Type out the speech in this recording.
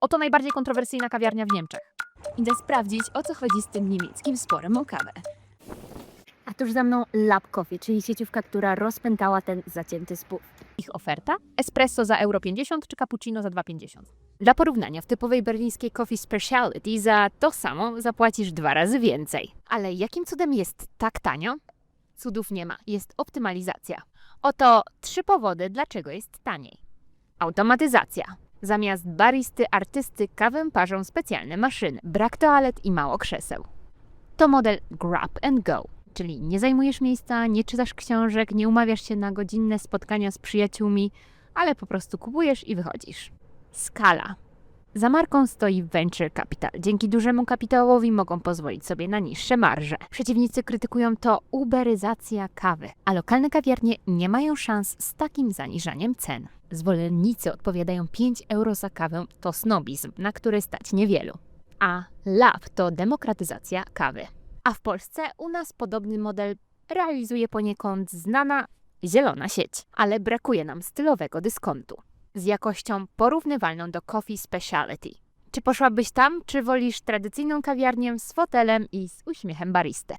Oto najbardziej kontrowersyjna kawiarnia w Niemczech. Idę sprawdzić, o co chodzi z tym niemieckim sporem o kawę. A tuż za mną Lab Coffee, czyli sieciówka, która rozpętała ten zacięty spół. Ich oferta? Espresso za euro 50 czy cappuccino za 2,50. Dla porównania, w typowej berlińskiej Coffee Speciality za to samo zapłacisz dwa razy więcej. Ale jakim cudem jest tak tanio? Cudów nie ma, jest optymalizacja. Oto trzy powody, dlaczego jest taniej. Automatyzacja. Zamiast baristy, artysty kawę parzą specjalne maszyny, brak toalet i mało krzeseł. To model grab and go, czyli nie zajmujesz miejsca, nie czytasz książek, nie umawiasz się na godzinne spotkania z przyjaciółmi, ale po prostu kupujesz i wychodzisz. Skala. Za marką stoi venture capital. Dzięki dużemu kapitałowi mogą pozwolić sobie na niższe marże. Przeciwnicy krytykują to uberyzacja kawy, a lokalne kawiarnie nie mają szans z takim zaniżaniem cen. Zwolennicy odpowiadają 5 euro za kawę to snobizm, na który stać niewielu. A lab to demokratyzacja kawy. A w Polsce u nas podobny model realizuje poniekąd znana zielona sieć, ale brakuje nam stylowego dyskontu z jakością porównywalną do Coffee Speciality. Czy poszłabyś tam, czy wolisz tradycyjną kawiarnię z fotelem i z uśmiechem baristę?